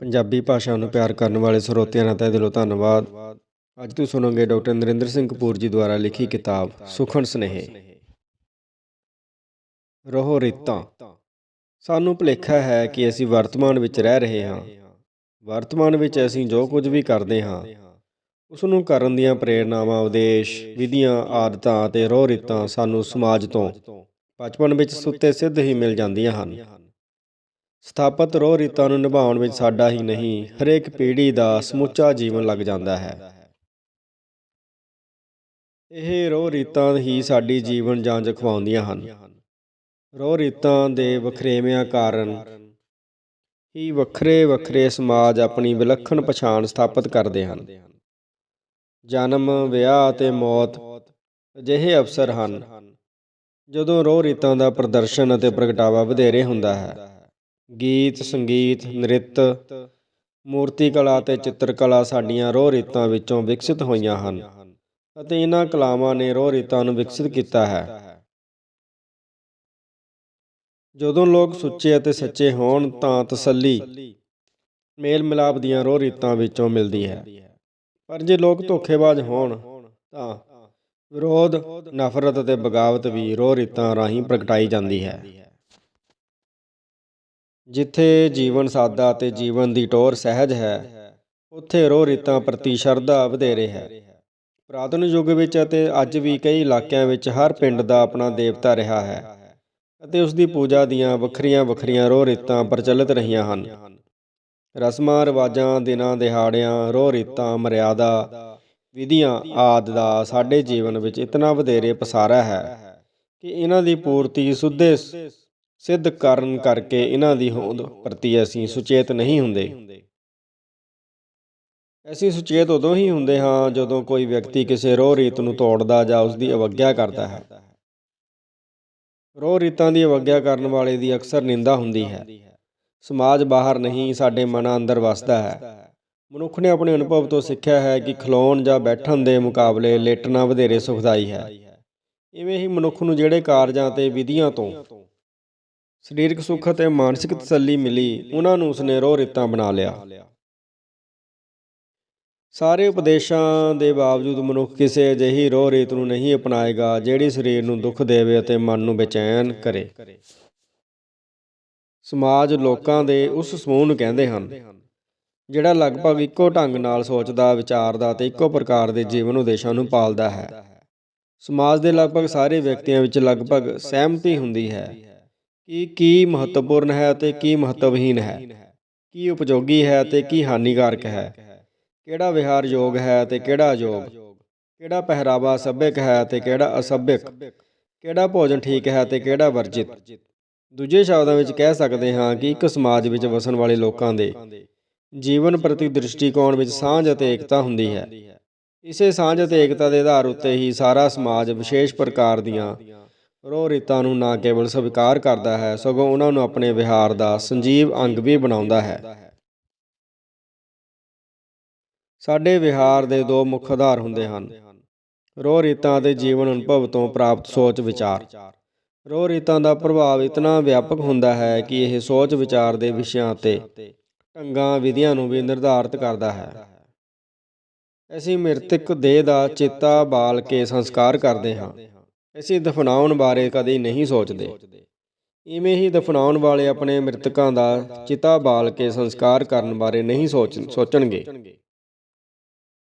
ਪੰਜਾਬੀ ਭਾਸ਼ਾ ਨੂੰ ਪਿਆਰ ਕਰਨ ਵਾਲੇ ਸਰੋਤਿਆਂ ਦਾ ਤਹਿ ਦਿਲੋਂ ਧੰਨਵਾਦ। ਅੱਜ ਤੁਸੀਂ ਸੁਣੋਗੇ ਡਾਕਟਰ ਨਰਿੰਦਰ ਸਿੰਘ ਕਪੂਰ ਜੀ ਦੁਆਰਾ ਲਿਖੀ ਕਿਤਾਬ, ਸੁਖਣ ਸਨੇਹੇ। ਰਹੋ ਰੀਤਾਂ। ਸਾਨੂੰ ਭੁਲੇਖਾ ਹੈ ਕਿ ਅਸੀਂ ਵਰਤਮਾਨ ਵਿੱਚ ਰਹਿ ਰਹੇ ਹਾਂ। ਵਰਤਮਾਨ ਵਿੱਚ ਅਸੀਂ ਜੋ ਕੁਝ ਵੀ ਕਰਦੇ ਹਾਂ ਉਸ ਨੂੰ ਕਰਨ ਦੀਆਂ ਪ੍ਰੇਰਨਾਵਾਂ ਉਦੇਸ਼, ਵਿਧੀਆਂ, ਆਦਤਾਂ ਅਤੇ ਰੋਹ ਰੀਤਾਂ ਸਾਨੂੰ ਸਮਾਜ ਤੋਂ ਬਚਪਨ ਵਿੱਚ ਸੁੱਤੇ ਸਿੱਧ ਹੀ ਮਿਲ ਜਾਂਦੀਆਂ ਹਨ। ਸਥਾਪਿਤ ਰੋਹ ਰੀਤਾਂ ਨੂੰ ਨਿਭਾਉਣ ਵਿੱਚ ਸਾਡਾ ਹੀ ਨਹੀਂ, ਹਰੇਕ ਪੀੜ੍ਹੀ ਦਾ ਸਮੁੱਚਾ ਜੀਵਨ ਲੱਗ ਜਾਂਦਾ ਹੈ। ਇਹ ਰੋਹ ਰੀਤਾਂ ਹੀ ਸਾਡੀ ਜੀਵਨ ਜਾਂਚ ਖਵਾਉਂਦੀਆਂ ਹਨ। ਰੋਹ ਰੀਤਾਂ ਦੇ ਵਖਰੇਵਿਆਂ ਕਾਰਨ ਹੀ ਵੱਖਰੇ ਵੱਖਰੇ ਸਮਾਜ ਆਪਣੀ ਵਿਲੱਖਣ ਪਛਾਣ ਸਥਾਪਿਤ ਕਰਦੇ ਹਨ। ਜਨਮ, ਵਿਆਹ ਅਤੇ ਮੌਤ ਅਜਿਹੇ ਅਵਸਰ ਹਨ, ਜਦੋਂ ਰੋਹ ਰੀਤਾਂ ਦਾ ਪ੍ਰਦਰਸ਼ਨ ਅਤੇ ਪ੍ਰਗਟਾਵਾ ਵਧੇਰੇ ਹੁੰਦਾ ਹੈ। ਗੀਤ, ਸੰਗੀਤ, ਨ੍ਰਿਤ, ਮੂਰਤੀ ਕਲਾ ਅਤੇ ਚਿੱਤਰਕਲਾ ਸਾਡੀਆਂ ਰੋਹ ਰੀਤਾਂ ਵਿੱਚੋਂ ਵਿਕਸਿਤ ਹੋਈਆਂ ਹਨ ਅਤੇ ਇਹਨਾਂ ਕਲਾਵਾਂ ਨੇ ਰੋਹ ਰੀਤਾਂ ਨੂੰ ਵਿਕਸਿਤ ਕੀਤਾ ਹੈ। ਜਦੋਂ ਲੋਕ ਸੁੱਚੇ ਅਤੇ ਸੱਚੇ ਹੋਣ ਤਾਂ ਤਸੱਲੀ ਮੇਲ ਮਿਲਾਪ ਦੀਆਂ ਰੋਹ ਰੀਤਾਂ ਵਿੱਚੋਂ ਮਿਲਦੀ ਹੈ। ਪਰ ਜੇ ਲੋਕ ਧੋਖੇਬਾਜ਼ ਹੋਣ ਤਾਂ ਵਿਰੋਧ, ਨਫ਼ਰਤ ਅਤੇ ਬਗਾਵਤ ਵੀ ਰੋਹ ਰੀਤਾਂ ਰਾਹੀਂ ਪ੍ਰਗਟਾਈ ਜਾਂਦੀ ਹੈ। ਜਿੱਥੇ ਜੀਵਨ ਸਾਦਾ ਅਤੇ ਜੀਵਨ ਦੀ ਟੋਰ ਸਹਿਜ ਹੈ, ਉੱਥੇ ਰੋਹ ਰੀਤਾਂ ਪ੍ਰਤੀ ਸ਼ਰਧਾ ਵਧੇਰੇ ਹੈ। ਪੁਰਾਤਨ ਯੁੱਗ ਵਿੱਚ ਅਤੇ ਅੱਜ ਵੀ ਕਈ ਇਲਾਕਿਆਂ ਵਿੱਚ ਹਰ ਪਿੰਡ ਦਾ ਆਪਣਾ ਦੇਵਤਾ ਰਿਹਾ ਹੈ ਅਤੇ ਉਸ ਦੀ ਪੂਜਾ ਦੀਆਂ ਵੱਖਰੀਆਂ ਵੱਖਰੀਆਂ ਰੋਹ ਰੀਤਾਂ ਪ੍ਰਚਲਿਤ ਰਹੀਆਂ ਹਨ। ਰਸਮਾਂ, ਰਿਵਾਜਾਂ, ਦਿਨਾਂ, ਦਿਹਾੜਿਆਂ, ਰੋਹ ਰੀਤਾਂ, ਮਰਿਆਦਾ, ਵਿਧੀਆਂ ਆਦਿ ਦਾ ਸਾਡੇ ਜੀਵਨ ਵਿੱਚ ਇਤਨਾ ਵਧੇਰੇ ਪਸਾਰਾ ਹੈ ਕਿ ਇਹਨਾਂ ਦੀ ਪੂਰਤੀ ਸੁੱਧੇ ਸਿੱਧ ਕਰਨ ਕਰਕੇ ਇਹਨਾਂ ਦੀ ਹੋਂਦ ਪ੍ਰਤੀ ਅਸੀਂ ਸੁਚੇਤ ਨਹੀਂ ਹੁੰਦੇ। ਅਸੀਂ ਸੁਚੇਤ ਉਦੋਂ ਹੀ ਹੁੰਦੇ ਹਾਂ ਜਦੋਂ ਕੋਈ ਵਿਅਕਤੀ ਕਿਸੇ ਰੋਹ ਰੀਤ ਨੂੰ ਤੋੜਦਾ ਜਾਂ ਉਸ ਦੀ ਅਵਗਿਆ ਕਰਦਾ ਹੈ। ਰੋਹ ਰੀਤਾਂ ਦੀ ਅਵਗਿਆ ਕਰਨ ਵਾਲੇ ਦੀ ਅਕਸਰ ਨਿੰਦਾ ਹੁੰਦੀ ਹੈ। ਸਮਾਜ ਬਾਹਰ ਨਹੀਂ, ਸਾਡੇ ਮਨਾਂ ਅੰਦਰ ਵਸਦਾ ਹੈ। ਮਨੁੱਖ ਨੇ ਆਪਣੇ ਅਨੁਭਵ ਤੋਂ ਸਿੱਖਿਆ ਹੈ ਕਿ ਖਲੋਣ ਜਾਂ ਬੈਠਣ ਦੇ ਮੁਕਾਬਲੇ ਲੇਟਣਾ ਵਧੇਰੇ ਸੁਖਦਾਈ ਹੈ। ਇਵੇਂ ਹੀ ਮਨੁੱਖ ਨੂੰ ਜਿਹੜੇ ਕਾਰਜਾਂ ਤੇ ਵਿਧੀਆਂ ਤੋਂ ਸਰੀਰਕ ਸੁੱਖ ਅਤੇ ਮਾਨਸਿਕ ਤਸੱਲੀ ਮਿਲੀ, ਉਹਨਾਂ ਨੂੰ ਉਸਨੇ ਰੋਹ ਰੀਤਾਂ ਬਣਾ ਲਿਆ। ਸਾਰੇ ਉਪਦੇਸ਼ਾਂ ਦੇ ਬਾਵਜੂਦ ਮਨੁੱਖ ਕਿਸੇ ਅਜਿਹੀ ਰੋਹ ਰੀਤ ਨੂੰ ਨਹੀਂ ਅਪਣਾਏਗਾ, ਜਿਹੜੀ ਸਰੀਰ ਨੂੰ ਦੁੱਖ ਦੇਵੇ ਅਤੇ ਮਨ ਨੂੰ ਬੇਚੈਨ ਕਰੇ। ਸਮਾਜ ਲੋਕਾਂ ਦੇ ਉਸ ਸਮੂਹ ਨੂੰ ਕਹਿੰਦੇ ਹਨ, ਜਿਹੜਾ ਲਗਭਗ ਇੱਕੋ ਢੰਗ ਨਾਲ ਸੋਚਦਾ, ਵਿਚਾਰਦਾ ਤੇ ਇੱਕੋ ਪ੍ਰਕਾਰ ਦੇ ਜੀਵਨ ਉਦੇਸ਼ਾਂ ਨੂੰ ਪਾਲਦਾ ਹੈ। ਸਮਾਜ ਦੇ ਲਗਭਗ ਸਾਰੇ ਵਿਅਕਤੀਆਂ ਵਿੱਚ ਲਗਭਗ ਸਹਿਮਤੀ ਹੁੰਦੀ ਹੈ। ਕਿ ਕੀ ਮਹੱਤਵਪੂਰਨ ਹੈ ਅਤੇ ਕੀ ਮਹੱਤਵਹੀਨ ਹੈ? ਕੀ ਉਪਯੋਗੀ ਹੈ ਅਤੇ ਕੀ ਹਾਨੀਕਾਰਕ ਹੈ? ਕਿਹੜਾ ਵਿਹਾਰ ਯੋਗ ਹੈ ਅਤੇ ਕਿਹੜਾ ਅਯੋਗ? ਕਿਹੜਾ ਪਹਿਰਾਵਾ ਸੱਭਿਅਕ ਹੈ ਅਤੇ ਕਿਹੜਾ ਅਸੱਭਿਅਕ? ਕਿਹੜਾ ਭੋਜਨ ਠੀਕ ਹੈ ਅਤੇ ਕਿਹੜਾ ਵਰਜਿਤ? ਦੂਜੇ ਸ਼ਬਦਾਂ ਵਿੱਚ ਕਹਿ ਸਕਦੇ ਹਾਂ ਕਿ ਇੱਕ ਸਮਾਜ ਵਿੱਚ ਵਸਣ ਵਾਲੇ ਲੋਕਾਂ ਦੇ ਜੀਵਨ ਪ੍ਰਤੀ ਦ੍ਰਿਸ਼ਟੀਕੋਣ ਵਿੱਚ ਸਾਂਝ ਅਤੇ ਏਕਤਾ ਹੁੰਦੀ ਹੈ। ਇਸੇ ਸਾਂਝ ਅਤੇ ਏਕਤਾ ਦੇ ਆਧਾਰ ਉੱਤੇ ਹੀ ਸਾਰਾ ਸਮਾਜ ਵਿਸ਼ੇਸ਼ ਪ੍ਰਕਾਰ ਦੀਆਂ ਰੋਹ ਰੀਤਾਂ ਨੂੰ ਨਾ ਕੇਵਲ ਸਵੀਕਾਰ ਕਰਦਾ ਹੈ, ਸਗੋਂ ਉਹਨਾਂ ਨੂੰ ਆਪਣੇ ਵਿਹਾਰ ਦਾ ਸੰਜੀਵ ਅੰਗ ਵੀ ਬਣਾਉਂਦਾ ਹੈ। ਸਾਡੇ ਵਿਹਾਰ ਦੇ ਦੋ ਮੁੱਖ ਆਧਾਰ ਹੁੰਦੇ ਹਨ। ਰੋਹ ਰੀਤਾਂ ਅਤੇ ਜੀਵਨ ਅਨੁਭਵ ਤੋਂ ਪ੍ਰਾਪਤ ਸੋਚ ਵਿਚਾਰ। ਰੋਹ ਰੀਤਾਂ ਦਾ ਪ੍ਰਭਾਵ ਇਤਨਾ ਵਿਆਪਕ ਹੁੰਦਾ ਹੈ ਕਿ ਇਹ ਸੋਚ ਵਿਚਾਰ ਦੇ ਵਿਸ਼ਿਆਂ 'ਤੇ ਢੰਗਾਂ, ਵਿਧੀਆਂ ਨੂੰ ਵੀ ਨਿਰਧਾਰਤ ਕਰਦਾ ਹੈ। ਅਸੀਂ ਮ੍ਰਿਤਕ ਦੇਹ ਦਾ ਚੇਤਾ ਬਾਲ ਕੇ ਸੰਸਕਾਰ ਕਰਦੇ ਹਾਂ। ਅਸੀਂ ਦਫਨਾਉਣ ਬਾਰੇ ਕਦੇ ਨਹੀਂ ਸੋਚਦੇ। ਇਵੇਂ ਹੀ ਦਫਨਾਉਣ ਵਾਲੇ ਆਪਣੇ ਮ੍ਰਿਤਕਾਂ ਦਾ ਚਿਤਾ ਬਾਲ ਕੇ ਸੰਸਕਾਰ ਕਰਨ ਬਾਰੇ ਨਹੀਂ ਸੋਚ, ਸੋਚਣਗੇ।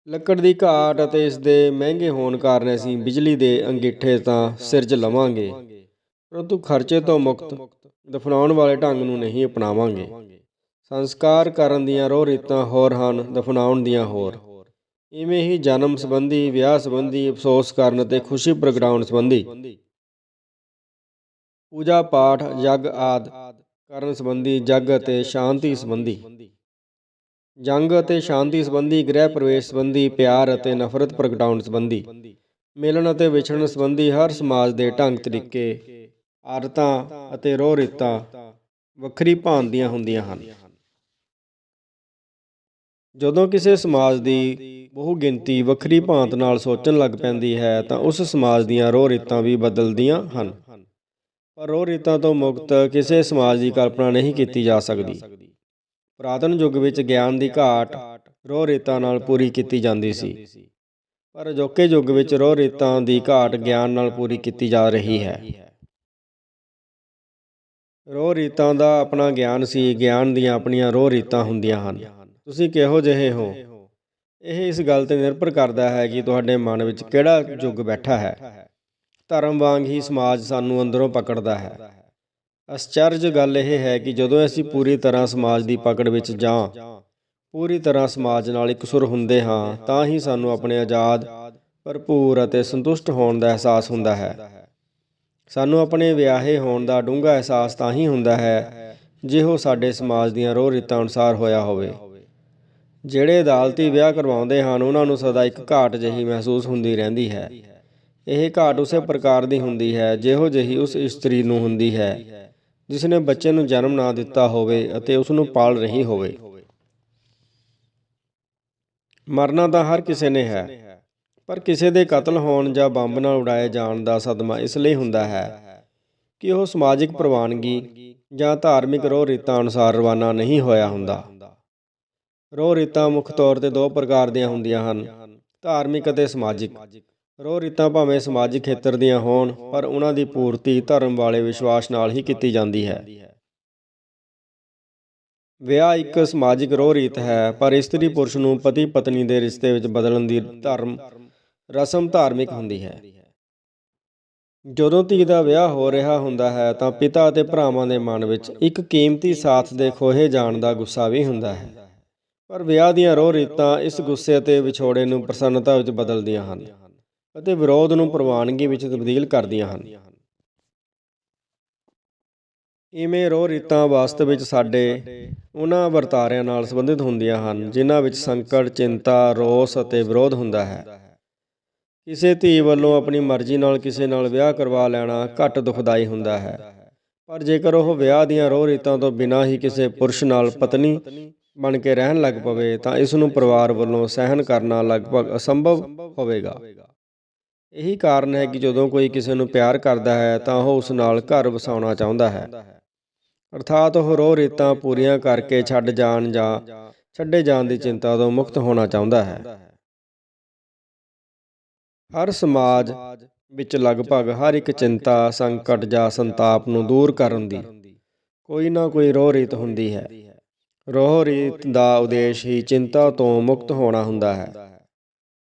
ਲੱਕੜ ਦੀ ਘਾਟ ਅਤੇ ਇਸ ਦੇ ਮਹਿੰਗੇ ਹੋਣ ਕਾਰਨ ਅਸੀਂ ਬਿਜਲੀ ਦੇ ਅੰਗੀਠੇ ਤਾਂ ਸਿਰਜ ਲਵਾਂਗੇ, ਪਰੰਤੂ ਖਰਚੇ ਤੋਂ ਮੁਕਤ ਦਫਨਾਉਣ ਵਾਲੇ ਢੰਗ ਨੂੰ ਨਹੀਂ ਅਪਣਾਵਾਂਗੇ। ਸੰਸਕਾਰ ਕਰਨ ਦੀਆਂ ਰੋਹ ਰੀਤਾਂ ਹੋਰ ਹਨ, ਦਫਨਾਉਣ ਦੀਆਂ ਹੋਰ। ਇਵੇਂ ਹੀ ਜਨਮ ਸੰਬੰਧੀ, ਵਿਆਹ ਸੰਬੰਧੀ, ਅਫਸੋਸ ਕਰਨ ਅਤੇ ਖੁਸ਼ੀ ਪ੍ਰਗਟਾਉਣ ਸੰਬੰਧੀ ਪੂਜਾ ਪਾਠ ਯੱਗ ਆਦ ਕਰਨ ਸੰਬੰਧੀ, ਜਗ ਅਤੇ ਸ਼ਾਂਤੀ ਸੰਬੰਧੀ ਜੰਗ ਅਤੇ ਸ਼ਾਂਤੀ ਸੰਬੰਧੀ, ਗ੍ਰਹਿ ਪ੍ਰਵੇਸ਼ ਸੰਬੰਧੀ, ਪਿਆਰ ਅਤੇ ਨਫ਼ਰਤ ਪ੍ਰਗਟਾਉਣ ਸੰਬੰਧੀ ਮਿਲਣ ਅਤੇ ਵਿਛੜਨ ਸੰਬੰਧੀ, ਹਰ ਸਮਾਜ ਦੇ ਢੰਗ, ਤਰੀਕੇ, ਆਦਤਾਂ ਅਤੇ ਰੋਹ ਰੀਤਾਂ ਵੱਖਰੀ ਭਾਂਤ ਦੀਆਂ ਹੁੰਦੀਆਂ ਹਨ। ਜਦੋਂ ਕਿਸੇ ਸਮਾਜ ਦੀ ਬਹੁ ਗਿਣਤੀ ਵੱਖਰੀ ਭਾਂਤ ਨਾਲ ਸੋਚਣ ਲੱਗ ਪੈਂਦੀ ਹੈ ਤਾਂ ਉਸ ਸਮਾਜ ਦੀਆਂ ਰੋਹ ਰੀਤਾਂ ਵੀ ਬਦਲਦੀਆਂ ਹਨ। ਪਰ ਰੋਹ ਰੀਤਾਂ ਤੋਂ ਮੁਕਤ ਕਿਸੇ ਸਮਾਜ ਦੀ ਕਲਪਨਾ ਨਹੀਂ ਕੀਤੀ ਜਾ ਸਕਦੀ। ਪੁਰਾਤਨ ਯੁੱਗ ਵਿੱਚ ਗਿਆਨ ਦੀ ਘਾਟ ਰੋਹ ਰੀਤਾਂ ਨਾਲ ਪੂਰੀ ਕੀਤੀ ਜਾਂਦੀ ਸੀ। ਪਰ ਅਜੋਕੇ ਯੁੱਗ ਵਿੱਚ ਰੋਹ ਰੀਤਾਂ ਦੀ ਘਾਟ ਗਿਆਨ ਨਾਲ ਪੂਰੀ ਕੀਤੀ ਜਾ ਰਹੀ ਹੈ। ਰੋਹ ਰੀਤਾਂ ਦਾ ਆਪਣਾ ਗਿਆਨ ਸੀ, ਗਿਆਨ ਦੀਆਂ ਆਪਣੀਆਂ ਰੋਹ ਰੀਤਾਂ ਹੁੰਦੀਆਂ ਹਨ। ਤੁਸੀਂ ਕਿਹੋ ਜਿਹੇ ਹੋ? ਇਹ ਇਸ ਗੱਲ ਤੇ ਨਿਰਭਰ ਕਰਦਾ ਹੈ ਕਿ ਤੁਹਾਡੇ ਮਨ ਵਿੱਚ ਕਿਹੜਾ ਯੁੱਗ ਬੈਠਾ ਹੈ। ਧਰਮ ਵਾਂਗ ਹੀ ਸਮਾਜ ਸਾਨੂੰ ਅੰਦਰੋਂ ਪਕੜਦਾ ਹੈ। ਅਸਚਰਜ ਗੱਲ ਇਹ ਹੈ ਕਿ ਜਦੋਂ ਅਸੀਂ ਪੂਰੀ ਤਰ੍ਹਾਂ ਸਮਾਜ ਦੀ ਪਕੜ ਵਿੱਚ ਜਾਂ ਪੂਰੀ ਤਰ੍ਹਾਂ ਸਮਾਜ ਨਾਲ ਇਕਸੁਰ ਹੁੰਦੇ ਹਾਂ, ਤਾਂ ਹੀ ਸਾਨੂੰ ਆਪਣੇ ਆਜ਼ਾਦ, ਭਰਪੂਰ ਅਤੇ ਸੰਤੁਸ਼ਟ ਹੋਣ ਦਾ ਅਹਿਸਾਸ ਹੁੰਦਾ ਹੈ। ਸਾਨੂੰ ਆਪਣੇ ਵਿਆਹੇ ਹੋਣ ਦਾ ਡੂੰਘਾ ਅਹਿਸਾਸ ਤਾਂ ਹੀ ਹੁੰਦਾ ਹੈ ਜੇ ਉਹ ਸਾਡੇ ਸਮਾਜ ਦੀਆਂ ਰੋਹ ਰੀਤਾਂ ਅਨੁਸਾਰ ਹੋਇਆ ਹੋਵੇ। ਜਿਹੜੇ ਅਦਾਲਤੀ ਵਿਆਹ ਕਰਵਾਉਂਦੇ ਹਨ, ਉਹਨਾਂ ਨੂੰ ਸਦਾ ਇੱਕ ਘਾਟ ਜਿਹੀ ਮਹਿਸੂਸ ਹੁੰਦੀ ਰਹਿੰਦੀ ਹੈ। ਇਹ ਘਾਟ ਉਸੇ ਪ੍ਰਕਾਰ ਦੀ ਹੁੰਦੀ ਹੈ, ਜਿਹੋ ਜਿਹੀ ਉਸ ਇਸਤਰੀ ਨੂੰ ਹੁੰਦੀ ਹੈ ਜਿਸ ਨੇ ਬੱਚੇ ਨੂੰ ਜਨਮ ਨਾ ਦਿੱਤਾ ਹੋਵੇ ਅਤੇ ਉਸ ਨੂੰ ਪਾਲ ਰਹੀ ਹੋਵੇ। ਮਰਨਾ ਤਾਂ ਹਰ ਕਿਸੇ ਨੇ ਹੈ, ਪਰ ਕਿਸੇ ਦੇ ਕਤਲ ਹੋਣ ਜਾਂ ਬੰਬ ਨਾਲ ਉਡਾਏ ਜਾਣ ਦਾ ਸਦਮਾ ਇਸ ਲਈ ਹੁੰਦਾ ਹੈ ਕਿ ਉਹ ਸਮਾਜਿਕ ਪ੍ਰਵਾਨਗੀ ਜਾਂ ਧਾਰਮਿਕ ਰੋਹ ਰੀਤਾਂ ਅਨੁਸਾਰ ਰਵਾਨਾ ਨਹੀਂ ਹੋਇਆ ਹੁੰਦਾ। ਰੋਹ ਰੀਤਾਂ ਮੁੱਖ ਤੌਰ ਤੇ ਦੋ ਪ੍ਰਕਾਰ ਦੀਆਂ ਹੁੰਦੀਆਂ ਹਨ, ਧਾਰਮਿਕ ਅਤੇ ਸਮਾਜਿਕ। ਰੋਹ ਰੀਤਾਂ ਭਾਵੇਂ ਸਮਾਜਿਕ ਖੇਤਰ ਦੀਆਂ ਹੋਣ, ਪਰ ਉਹਨਾਂ ਦੀ ਪੂਰਤੀ ਧਰਮ ਵਾਲੇ ਵਿਸ਼ਵਾਸ ਨਾਲ ਹੀ ਕੀਤੀ ਜਾਂਦੀ ਹੈ। ਵਿਆਹ ਇੱਕ ਸਮਾਜਿਕ ਰੋਹ ਰੀਤ ਹੈ, ਪਰ ਇਸਤਰੀ ਪੁਰਸ਼ ਨੂੰ ਪਤੀ ਪਤਨੀ ਦੇ ਰਿਸ਼ਤੇ ਵਿੱਚ ਬਦਲਣ ਦੀ ਧਰਮ, ਰਸਮ ਧਾਰਮਿਕ ਹੁੰਦੀ ਹੈ। ਜਦੋਂ ਧੀ ਦਾ ਵਿਆਹ ਹੋ ਰਿਹਾ ਹੁੰਦਾ ਹੈ, ਤਾਂ ਪਿਤਾ ਅਤੇ ਭਰਾਵਾਂ ਦੇ ਮਨ ਵਿੱਚ ਇੱਕ ਕੀਮਤੀ ਸਾਥ ਦੇ ਖੋਹੇ ਜਾਣ ਦਾ ਗੁੱਸਾ ਵੀ ਹੁੰਦਾ ਹੈ। ਪਰ ਵਿਆਹ ਦੀਆਂ ਰੋਹ ਰੀਤਾਂ ਇਸ ਗੁੱਸੇ ਅਤੇ ਵਿਛੋੜੇ ਨੂੰ ਪ੍ਰਸੰਨਤਾ ਵਿੱਚ ਬਦਲਦੀਆਂ ਹਨ ਅਤੇ ਵਿਰੋਧ ਨੂੰ ਪ੍ਰਵਾਨਗੀ ਵਿੱਚ ਤਬਦੀਲ ਕਰਦੀਆਂ ਹਨ। ਇਵੇਂ ਰੋਹ ਰੀਤਾਂ ਵਾਸਤਵ ਵਿੱਚ ਸਾਡੇ ਉਹਨਾਂ ਵਰਤਾਰਿਆਂ ਨਾਲ ਸੰਬੰਧਿਤ ਹੁੰਦੀਆਂ ਹਨ, ਜਿਨ੍ਹਾਂ ਵਿੱਚ ਸੰਕਟ, ਚਿੰਤਾ, ਰੋਸ ਅਤੇ ਵਿਰੋਧ ਹੁੰਦਾ ਹੈ। ਕਿਸੇ ਧੀ ਵੱਲੋਂ ਆਪਣੀ ਮਰਜ਼ੀ ਨਾਲ ਕਿਸੇ ਨਾਲ ਵਿਆਹ ਕਰਵਾ ਲੈਣਾ ਘੱਟ ਦੁਖਦਾਈ ਹੁੰਦਾ ਹੈ। ਪਰ ਜੇਕਰ ਉਹ ਵਿਆਹ ਦੀਆਂ ਰੋਹ ਰੀਤਾਂ ਤੋਂ ਬਿਨਾਂ ਹੀ ਕਿਸੇ ਪੁਰਸ਼ ਨਾਲ ਪਤਨੀ ਬਣ ਕੇ ਰਹਿਣ ਲੱਗ ਪਵੇ ਤਾਂ ਇਸ ਨੂੰ ਪਰਿਵਾਰ ਵੱਲੋਂ ਸਹਿਨ ਕਰਨਾ ਲਗਭਗ ਅਸੰਭਵ ਹੋਵੇਗਾ। ਇਹੀ ਕਾਰਨ ਹੈ ਕਿ ਜਦੋਂ ਕੋਈ ਕਿਸੇ ਨੂੰ ਪਿਆਰ ਕਰਦਾ ਹੈ ਤਾਂ ਉਹ ਉਸ ਨਾਲ ਘਰ ਵਸਾਉਣਾ ਚਾਹੁੰਦਾ ਹੈ। ਅਰਥਾਤ ਉਹ ਰੋਹ ਰੀਤਾਂ ਪੂਰੀਆਂ ਕਰਕੇ ਛੱਡ ਜਾਣ ਜਾਂ ਛੱਡੇ ਜਾਣ ਦੀ ਚਿੰਤਾ ਤੋਂ ਮੁਕਤ ਹੋਣਾ ਚਾਹੁੰਦਾ ਹੈ। ਹਰ ਸਮਾਜ ਵਿੱਚ ਲਗਭਗ ਹਰ ਇੱਕ ਚਿੰਤਾ, ਸੰਕਟ ਜਾਂ ਸੰਤਾਪ ਨੂੰ ਦੂਰ ਕਰਨ ਦੀ ਕੋਈ ਨਾ ਕੋਈ ਰੋਹ ਰੀਤ ਹੁੰਦੀ ਹੈ। ਰੋਹ ਰੀਤ ਦਾ ਉਦੇਸ਼ ਹੀ ਚਿੰਤਾ ਤੋਂ ਮੁਕਤ ਹੋਣਾ ਹੁੰਦਾ ਹੈ।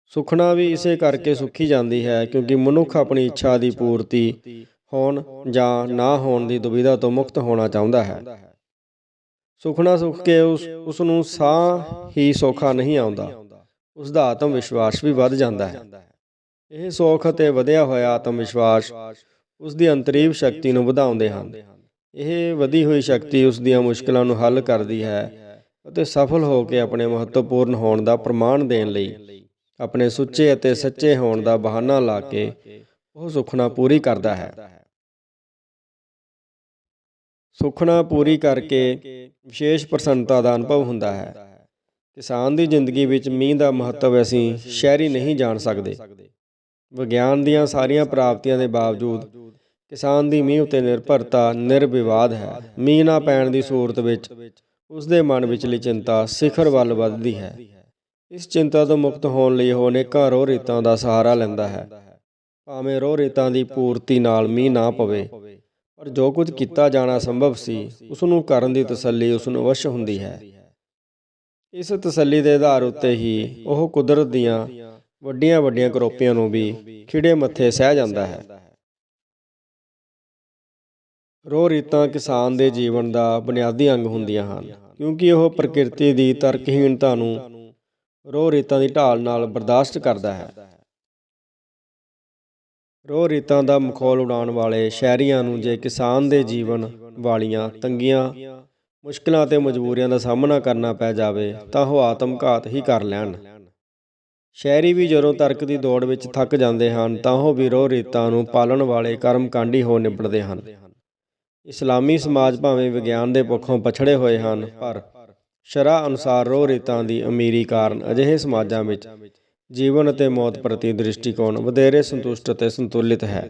ਸੁਖਣਾ ਵੀ ਇਸੇ ਕਰਕੇ ਸੁਖੀ ਜਾਂਦੀ ਹੈ ਕਿਉਂਕਿ ਮਨੁੱਖ ਆਪਣੀ ਇੱਛਾ ਦੀ ਪੂਰਤੀ ਹੋਣ ਜਾਂ ਨਾ ਹੋਣ ਦੀ ਦੁਬਿਧਾ ਤੋਂ ਮੁਕਤ ਹੋਣਾ ਚਾਹੁੰਦਾ ਹੈ। ਸੁਖਣਾ ਸੁਖ ਕੇ ਉਸ ਉਸ ਨੂੰ ਸਾਹ ਹੀ ਸੌਖਾ ਨਹੀਂ ਆਉਂਦਾ। ਉਸ ਦਾ ਆਤਮ ਵਿਸ਼ਵਾਸ ਵੀ ਵੱਧ ਜਾਂਦਾ ਹੈ। ਇਹ ਸੌਖ ਅਤੇ ਵਧਿਆ ਹੋਇਆ ਆਤਮ ਵਿਸ਼ਵਾਸ ਉਸ ਦੀ ਅੰਤਰੀਵ ਸ਼ਕਤੀ ਨੂੰ ਵਧਾਉਂਦੇ ਹਨ। ਇਹ ਵਧੀ ਹੋਈ ਸ਼ਕਤੀ ਉਸ ਦੀਆਂ ਮੁਸ਼ਕਲਾਂ ਨੂੰ ਹੱਲ ਕਰਦੀ ਹੈ ਅਤੇ ਸਫਲ ਹੋ ਕੇ ਆਪਣੇ ਮਹੱਤਵਪੂਰਨ ਹੋਣ ਦਾ ਪ੍ਰਮਾਣ ਦੇਣ ਲਈ ਆਪਣੇ ਸੁੱਚੇ ਅਤੇ ਸੱਚੇ ਹੋਣ ਦਾ ਬਹਾਨਾ ਲਾ ਕੇ ਉਹ ਸੁਖਣਾ ਪੂਰੀ ਕਰਦਾ ਹੈ। ਸੁਖਣਾ ਪੂਰੀ ਕਰਕੇ ਵਿਸ਼ੇਸ਼ ਪ੍ਰਸੰਨਤਾ ਦਾ ਅਨੁਭਵ ਹੁੰਦਾ ਹੈ। ਕਿਸਾਨ ਦੀ ਜ਼ਿੰਦਗੀ ਵਿੱਚ ਮੀਂਹ ਦਾ ਮਹੱਤਵ ਅਸੀਂ ਸ਼ਹਿਰੀ ਨਹੀਂ ਜਾਣ ਸਕਦੇ। ਵਿਗਿਆਨ ਦੀਆਂ ਸਾਰੀਆਂ ਪ੍ਰਾਪਤੀਆਂ ਦੇ ਬਾਵਜੂਦ ਕਿਸਾਨ ਦੀ ਮੀਂਹ ਉਤੇ ਨਿਰਭਰਤਾ, ਨਿਰਵਿਵਾਦ ਹੈ। ਮੀਂਹ ਨਾ ਪੈਣ ਦੀ ਸੂਰਤ ਵਿੱਚ ਉਸ ਦੇ ਮਨ ਵਿਚਲੀ ਚਿੰਤਾ ਸਿਖਰ ਵੱਲ ਵੱਧਦੀ ਹੈ। ਇਸ ਚਿੰਤਾ ਤੋਂ ਮੁਕਤ ਹੋਣ ਲਈ ਉਹ ਅਨੇਕਾਂ ਰੋਹ ਰੀਤਾਂ ਦਾ ਸਹਾਰਾ ਲੈਂਦਾ ਹੈ। ਭਾਵੇਂ ਰੋਹ ਰੀਤਾਂ ਦੀ ਪੂਰਤੀ ਨਾਲ ਮੀਂਹ ਨਾ ਪਵੇ, ਪਰ ਜੋ ਕੁਝ ਕੀਤਾ ਜਾਣਾ ਸੰਭਵ ਸੀ ਉਸ ਨੂੰ ਕਰਨ ਦੀ ਤਸੱਲੀ ਉਸ ਨੂੰ ਅਵਸ਼ ਹੁੰਦੀ ਹੈ। ਇਸ ਤਸੱਲੀ ਦੇ ਆਧਾਰ ਉੱਤੇ ਹੀ ਉਹ ਕੁਦਰਤ ਦੀਆਂ ਵੱਡੀਆਂ ਵੱਡੀਆਂ ਕਰੋਪੀਆਂ ਨੂੰ ਵੀ ਖਿੜੇ ਮੱਥੇ ਸਹਿ ਜਾਂਦਾ ਹੈ। ਰੋਹ ਰੀਤਾਂ ਕਿਸਾਨ ਦੇ ਜੀਵਨ ਦਾ ਬੁਨਿਆਦੀ ਅੰਗ ਹੁੰਦੀਆਂ ਹਨ, ਕਿਉਂਕਿ ਉਹ ਪ੍ਰਕਿਰਤੀ ਦੀ ਤਰਕਹੀਣਤਾ ਨੂੰ ਰੋਹ ਰੀਤਾਂ ਦੀ ਢਾਲ ਨਾਲ ਬਰਦਾਸ਼ਤ ਕਰਦਾ ਹੈ। ਰੋਹ ਰੀਤਾਂ ਦਾ ਮਖੌਲ ਉਡਾਉਣ ਵਾਲੇ ਸ਼ਹਿਰੀਆਂ ਨੂੰ ਜੇ ਕਿਸਾਨ ਦੇ ਜੀਵਨ ਵਾਲੀਆਂ ਤੰਗੀਆਂ, ਮੁਸ਼ਕਲਾਂ ਤੇ ਮਜਬੂਰੀਆਂ ਦਾ ਸਾਹਮਣਾ ਕਰਨਾ ਪੈ ਜਾਵੇ, ਤਾਂ ਉਹ ਆਤਮਘਾਤ ਹੀ ਕਰ ਲੈਣ। ਸ਼ਹਿਰੀ ਵੀ ਜਦੋਂ ਤਰਕ ਦੀ ਦੌੜ ਵਿੱਚ ਥੱਕ ਜਾਂਦੇ ਹਨ, ਤਾਂ ਉਹ ਵੀ ਰੋਹ ਰੀਤਾਂ ਨੂੰ ਪਾਲਣ ਵਾਲੇ ਕਰਮਕਾਂਡੀ ਹੋ ਨਿਬੜਦੇ ਹਨ। ਇਸਲਾਮੀ ਸਮਾਜ ਭਾਵੇਂ ਵਿਗਿਆਨ ਦੇ ਪੱਖੋਂ ਪਛੜੇ ਹੋਏ ਹਨ, ਪਰ ਸ਼ਰਾ ਅਨੁਸਾਰ ਰੋਹ ਰੀਤਾਂ ਦੀ ਅਮੀਰੀ ਕਾਰਨ ਅਜਿਹੇ ਸਮਾਜਾਂ ਵਿੱਚ ਜੀਵਨ ਅਤੇ ਮੌਤ ਪ੍ਰਤੀ ਦ੍ਰਿਸ਼ਟੀਕੋਣ ਵਧੇਰੇ ਸੰਤੁਸ਼ਟ ਅਤੇ ਸੰਤੁਲਿਤ ਹੈ।